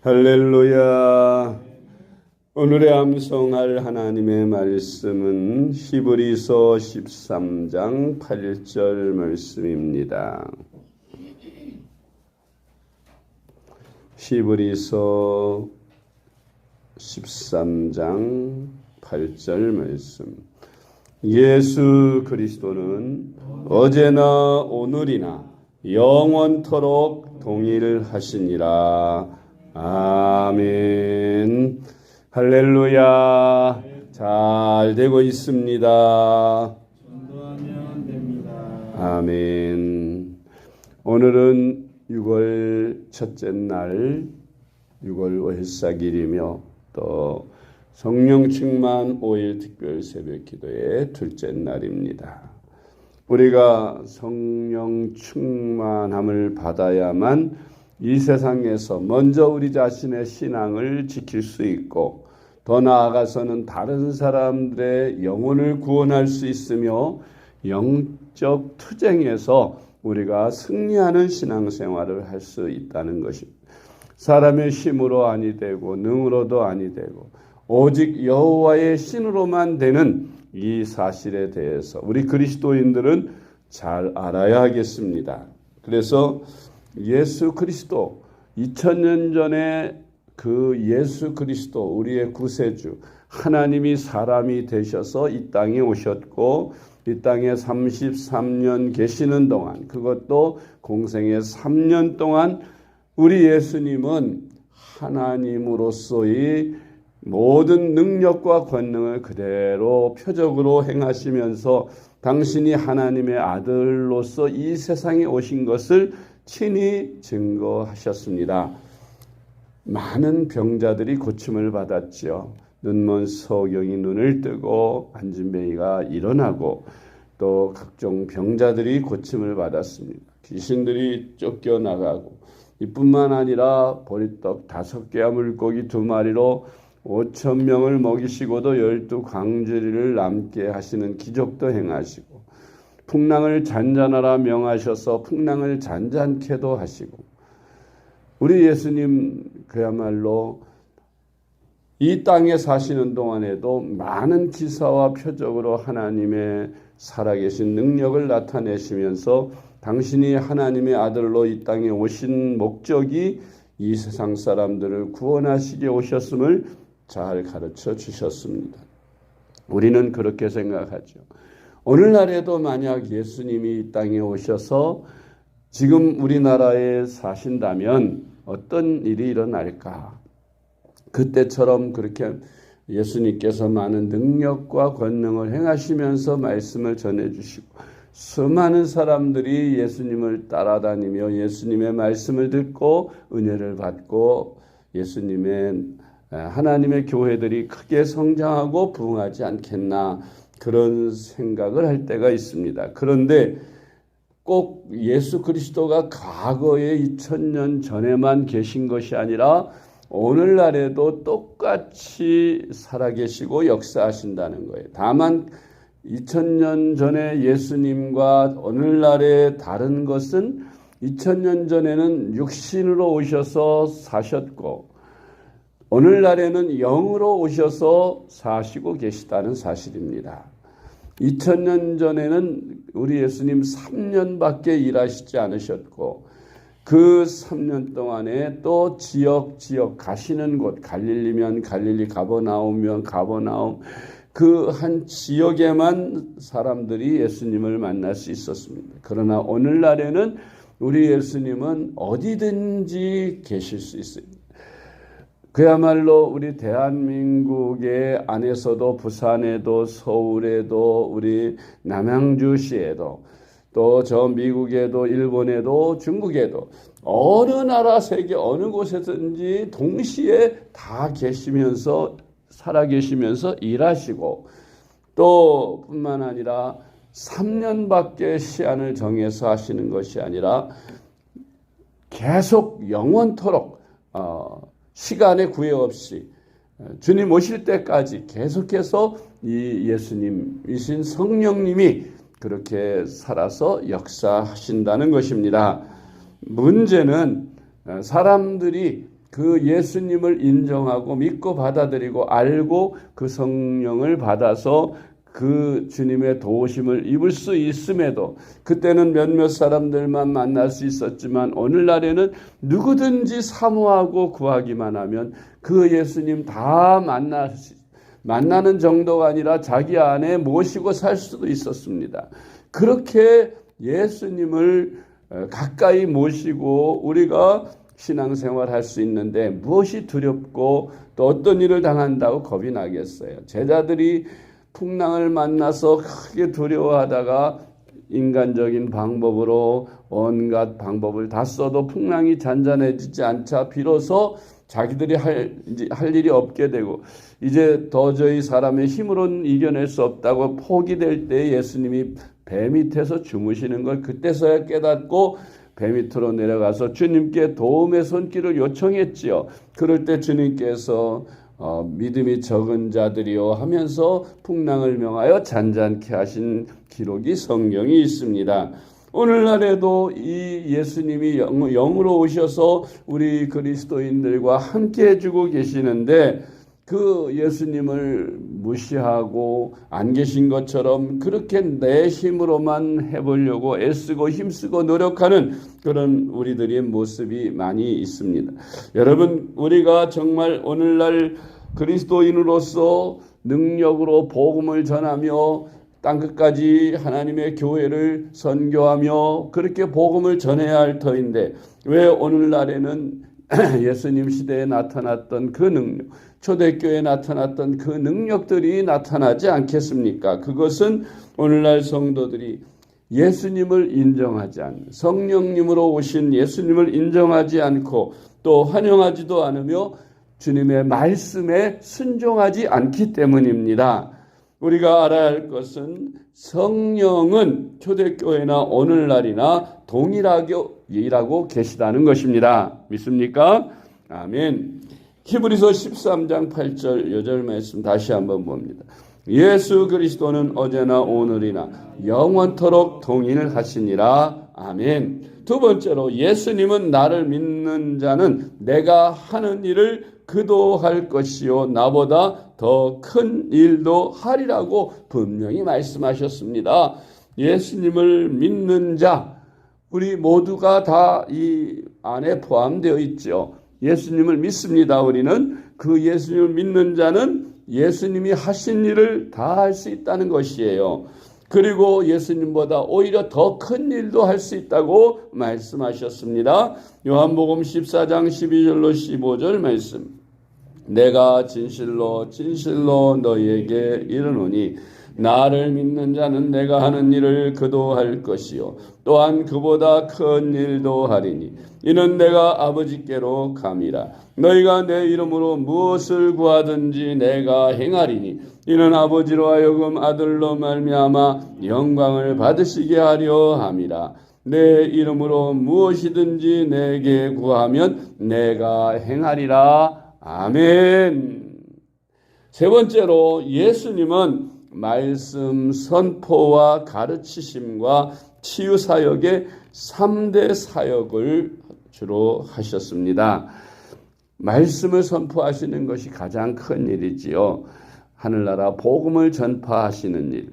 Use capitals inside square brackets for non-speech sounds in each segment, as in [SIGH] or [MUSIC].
할렐루야. 오늘의 암송할 하나님의 말씀은 히브리서 13장 8절 말씀입니다. 히브리서 13장 8절 말씀. 예수 그리스도는 어제나 오늘이나 영원토록 동일하시니라. 아멘. 할렐루야. 잘 되고 있습니다. 전도하면 됩니다. 아멘. 오늘은 6월 첫째 날, 6월 월삭일이며 또 성령 충만 5일 특별 새벽 기도의 둘째 날입니다. 우리가 성령 충만함을 받아야만 이 세상에서 먼저 우리 자신의 신앙을 지킬 수 있고 더 나아가서는 다른 사람들의 영혼을 구원할 수 있으며 영적 투쟁에서 우리가 승리하는 신앙생활을 할 수 있다는 것입니다. 사람의 힘으로 아니 되고 능으로도 아니 되고 오직 여호와의 신으로만 되는 이 사실에 대해서 우리 그리스도인들은 잘 알아야 하겠습니다. 그래서 예수 그리스도. 2000년 전에 그 예수 그리스도 우리의 구세주 하나님이 사람이 되셔서 이 땅에 오셨고 이 땅에 33년 계시는 동안 그것도 공생의 3년 동안 우리 예수님은 하나님으로서의 모든 능력과 권능을 그대로 표적으로 행하시면서 당신이 하나님의 아들로서 이 세상에 오신 것을 친히 증거하셨습니다. 많은 병자들이 고침을 받았지요. 눈먼 서경이 눈을 뜨고 안진뱅이가 일어나고 또 각종 병자들이 고침을 받았습니다. 귀신들이 쫓겨나가고 이뿐만 아니라 보리떡 다섯 개와 물고기 두 마리로 오천 명을 먹이시고도 열두 광주리를 남게 하시는 기적도 행하시고 풍랑을 잔잔하라 명하셔서 풍랑을 잔잔케도 하시고 우리 예수님 그야말로 이 땅에 사시는 동안에도 많은 기사와 표적으로 하나님의 살아계신 능력을 나타내시면서 당신이 하나님의 아들로 이 땅에 오신 목적이 이 세상 사람들을 구원하시게 오셨음을 잘 가르쳐 주셨습니다. 우리는 그렇게 생각하죠. 오늘날에도 만약 예수님이 이 땅에 오셔서 지금 우리나라에 사신다면 어떤 일이 일어날까? 그때처럼 그렇게 예수님께서 많은 능력과 권능을 행하시면서 말씀을 전해주시고 수많은 사람들이 예수님을 따라다니며 예수님의 말씀을 듣고 은혜를 받고 예수님의 하나님의 교회들이 크게 성장하고 부흥하지 않겠나 그런 생각을 할 때가 있습니다. 그런데 꼭 예수 그리스도가 과거에 2000년 전에만 계신 것이 아니라 오늘날에도 똑같이 살아계시고 역사하신다는 거예요. 다만 2000년 전에 예수님과 오늘날의 다른 것은 2000년 전에는 육신으로 오셔서 사셨고 오늘날에는 영으로 오셔서 사시고 계시다는 사실입니다. 2000년 전에는 우리 예수님 3년밖에 일하시지 않으셨고 그 3년 동안에 또 지역 지역 가시는 곳 갈릴리면 갈릴리 가버나움면 가버나움 그 한 지역에만 사람들이 예수님을 만날 수 있었습니다. 그러나 오늘날에는 우리 예수님은 어디든지 계실 수 있습니다. 그야말로 우리 대한민국의 안에서도 부산에도 서울에도 우리 남양주시에도 또 저 미국에도 일본에도 중국에도 어느 나라 세계 어느 곳에든지 동시에 다 계시면서 살아 계시면서 일하시고 또 뿐만 아니라 3년밖에 시한을 정해서 하시는 것이 아니라 계속 영원토록 어, 시간의 구애 없이 주님 오실 때까지 계속해서 이 예수님이신 성령님이 그렇게 살아서 역사하신다는 것입니다. 문제는 어, 사람들이 그 예수님을 인정하고 믿고 받아들이고 알고 그 성령을 받아서 그 주님의 도우심을 입을 수 있음에도 그때는 몇몇 사람들만 만날 수 있었지만 오늘날에는 누구든지 사모하고 구하기만 하면 그 예수님 다 만날 수 만나는 정도가 아니라 자기 안에 모시고 살 수도 있었습니다. 그렇게 예수님을 어, 가까이 모시고 우리가 신앙생활 할 수 있는데 무엇이 두렵고 또 어떤 일을 당한다고 겁이 나겠어요. 제자들이 풍랑을 만나서 크게 두려워하다가 인간적인 방법으로 온갖 방법을 다 써도 풍랑이 잔잔해지지 않자 비로소 자기들이 할, 할 일이 없게 되고 이제 도저히 사람의 힘으로는 이겨낼 수 없다고 포기될 때 예수님이 배 밑에서 주무시는 걸 그때서야 깨닫고 배 밑으로 내려가서 주님께 도움의 손길을 요청했지요. 그럴 때 주님께서 어, 믿음이 적은 자들이요 하면서 풍랑을 명하여 잔잔케 하신 기록이 성경에 있습니다. 오늘날에도 이 예수님이 영, 영으로 오셔서 우리 그리스도인들과 함께 해주고 계시는데 그 예수님을 무시하고 안 계신 것처럼 그렇게 내 힘으로만 해보려고 애쓰고 힘쓰고 노력하는 그런 우리들의 모습이 많이 있습니다. 여러분, 우리가 정말 오늘날 그리스도인으로서 능력으로 복음을 전하며 땅끝까지 하나님의 교회를 선교하며 그렇게 복음을 전해야 할 터인데 왜 오늘날에는 [CLEARS THROAT] 예수님 시대에 나타났던 그 능력, 초대교회에 나타났던 그 능력들이 나타나지 않겠습니까? 그것은 오늘날 성도들이 예수님을 인정하지 않는 성령님으로 오신 예수님을 인정하지 않고 또 환영하지도 않으며 주님의 말씀에 순종하지 않기 때문입니다. 우리가 알아야 할 것은 성령은 초대교회나 오늘날이나 동일하게 일하고 계시다는 것입니다. 믿습니까? 아멘. 히브리서 13장 8절 여절 말씀 다시 한번 봅니다. 예수 그리스도는 어제나 오늘이나 영원토록 동일하시니라. 아멘. 두 번째로 예수님은 나를 믿는 자는 내가 하는 일을 그도 할 것이요 나보다 더 큰 일도 하리라고 분명히 말씀하셨습니다. 예수님을 믿는 자 우리 모두가 다 이 안에 포함되어 있죠. 예수님을 믿습니다. 우리는 그 예수님을 믿는 자는 예수님이 하신 일을 다 할 수 있다는 것이에요. 그리고 예수님보다 오히려 더 큰 일도 할 수 있다고 말씀하셨습니다. 요한복음 14장 12절로 15절 말씀. 내가 진실로 진실로 너희에게 이르노니 나를 믿는 자는 내가 하는 일을 그도 할 것이요. 또한 그보다 큰 일도 하리니 이는 내가 아버지께로 감이라. 너희가 내 이름으로 무엇을 구하든지 내가 행하리니 이는 아버지로 하여금 아들로 말미암아 영광을 받으시게 하려 함이라. 내 이름으로 무엇이든지 내게 구하면 내가 행하리라. 아멘. 세 번째로 예수님은 말씀 선포와 가르치심과 치유 사역의 3대 사역을 주로 하셨습니다. 말씀을 선포하시는 것이 가장 큰 일이지요. 하늘나라 복음을 전파하시는 일.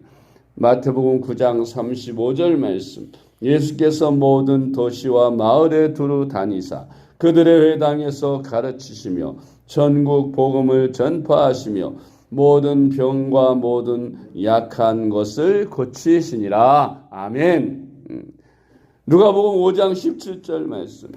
마태복음 9장 35절 말씀. 예수께서 모든 도시와 마을에 두루 다니사 그들의 회당에서 가르치시며 전국 복음을 전파하시며 모든 병과 모든 약한 것을 고치시니라. 아멘. 음. 누가복음 5장 17절 말씀.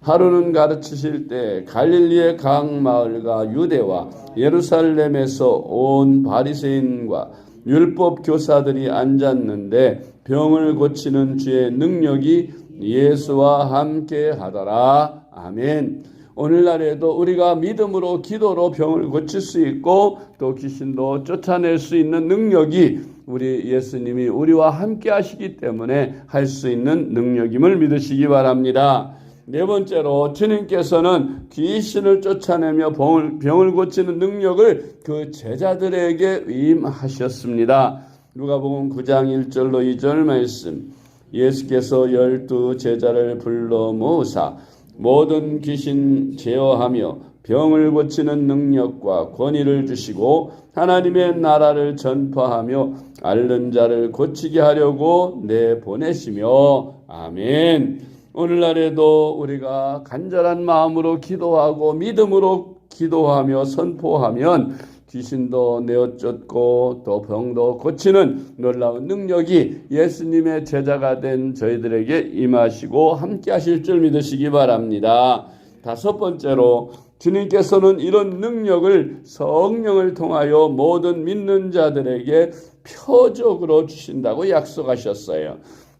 하루는 가르치실 때 갈릴리의 각 마을과 유대와 예루살렘에서 온 바리새인과 율법 교사들이 앉았는데 병을 고치는 주의 능력이 예수와 함께 하더라. 아멘. 오늘날에도 우리가 믿음으로 기도로 병을 고칠 수 있고 또 귀신도 쫓아낼 수 있는 능력이 우리 예수님이 우리와 함께 하시기 때문에 할 수 있는 능력임을 믿으시기 바랍니다. 네 번째로 주님께서는 귀신을 쫓아내며 병을, 병을 고치는 능력을 그 제자들에게 임하셨습니다. 누가복음 9장 1절로 2절 말씀. 예수께서 열두 제자를 불러 모으사 모든 귀신 제어하며 병을 고치는 능력과 권위를 주시고 하나님의 나라를 전파하며 앓는 자를 고치게 하려고 내보내시며 아멘. 오늘날에도 우리가 간절한 마음으로 기도하고 믿음으로 기도하며 선포하면 귀신도 내어쫓고 또 병도 고치는 놀라운 능력이 예수님의 제자가 된 저희들에게 임하시고 함께 하실 줄 믿으시기 바랍니다. 다섯 번째로 주님께서는 이런 능력을 성령을 통하여 모든 믿는 자들에게 표적으로 주신다고 약속하셨어요.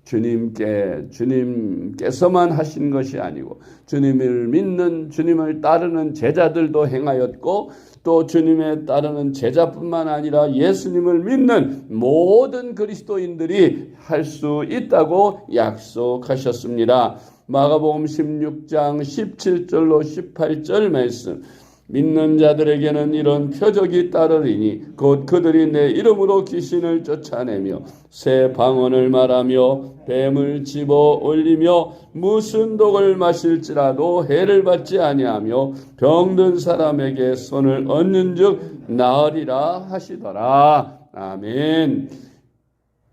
주님께 주님께서만 하신 것이 아니고 주님을 믿는 주님을 따르는 제자들도 행하였고 또 주님에 따르는 제자뿐만 아니라 예수님을 믿는 모든 그리스도인들이 할 수 있다고 약속하셨습니다. 마가복음 16장 17절로 18절 말씀 믿는 자들에게는 이런 표적이 따르리니 곧 그들이 내 이름으로 귀신을 쫓아내며 새 방언을 말하며 뱀을 집어 올리며 무슨 독을 마실지라도 해를 받지 아니하며 병든 사람에게 손을 얹는즉 나으리라 하시더라 아멘.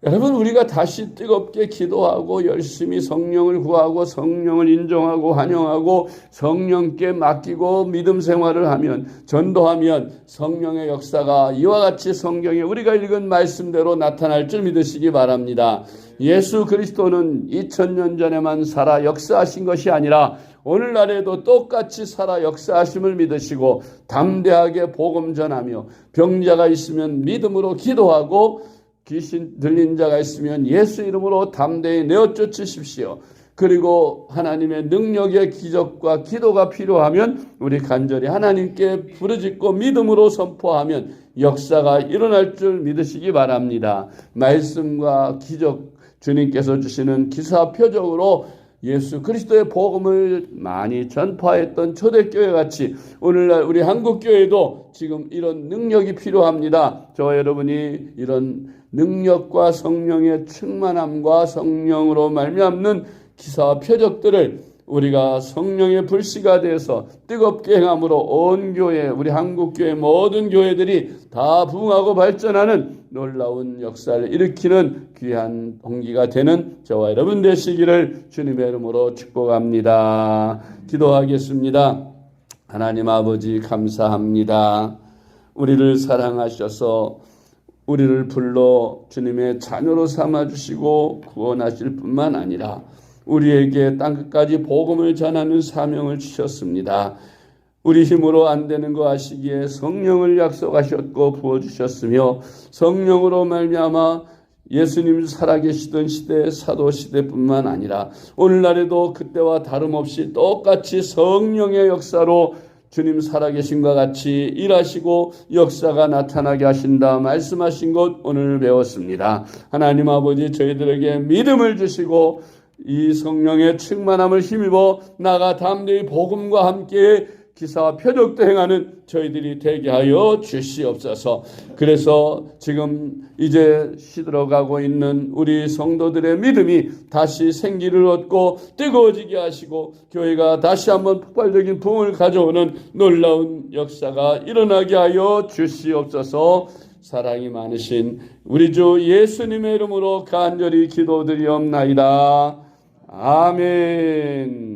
여러분 우리가 다시 뜨겁게 기도하고 열심히 성령을 구하고 성령을 인정하고 환영하고 성령께 맡기고 믿음 생활을 하면 전도하면 성령의 역사가 이와 같이 성경에 우리가 읽은 말씀대로 나타날 줄 믿으시기 바랍니다. 예수 그리스도는 2000년 전에만 살아 역사하신 것이 아니라 오늘날에도 똑같이 살아 역사하심을 믿으시고 담대하게 복음 전하며 병자가 있으면 믿음으로 기도하고 귀신 들린 자가 있으면 예수 이름으로 담대히 내어 쫓으십시오. 그리고 하나님의 능력의 기적과 기도가 필요하면 우리 간절히 하나님께 부르짖고 믿음으로 선포하면 역사가 일어날 줄 믿으시기 바랍니다. 말씀과 기적 주님께서 주시는 기사 표적으로 예수 그리스도의 복음을 많이 전파했던 초대교회 같이 오늘날 우리 한국교회도 지금 이런 능력이 필요합니다. 저와 여러분이 이런 능력과 성령의 충만함과 성령으로 말미암는 기사와 표적들을 우리가 성령의 불씨가 돼서 뜨겁게 행함으로 온 교회, 우리 한국 교회 모든 교회들이 다 부흥하고 발전하는 놀라운 역사를 일으키는 귀한 동기가 되는 저와 여러분 되시기를 주님의 이름으로 축복합니다. 기도하겠습니다. 하나님 아버지 감사합니다. 우리를 사랑하셔서 우리를 불러 주님의 자녀로 삼아 주시고 구원하실 뿐만 아니라 우리에게 땅 끝까지 복음을 전하는 사명을 주셨습니다. 우리 힘으로 안 되는 거 아시기에 성령을 약속하셨고 부어 주셨으며 성령으로 말미암아 예수님 살아계시던 시대 사도 시대뿐만 아니라 오늘날에도 그때와 다름없이 똑같이 성령의 역사로 주님 살아계신과 같이 일하시고 역사가 나타나게 하신다 말씀하신 것 오늘 배웠습니다. 하나님 아버지 저희들에게 믿음을 주시고 이 성령의 충만함을 힘입어 나가 담대히 복음과 함께 기사와 표적도 행하는 저희들이 되게 하여 주시옵소서. 그래서 지금 이제 시들어가고 있는 우리 성도들의 믿음이 다시 생기를 얻고 뜨거워지게 하시고 교회가 다시 한번 폭발적인 부흥을 가져오는 놀라운 역사가 일어나게 하여 주시옵소서. 사랑이 많으신 우리 주 예수님의 이름으로 간절히 기도드리옵나이다. 아멘.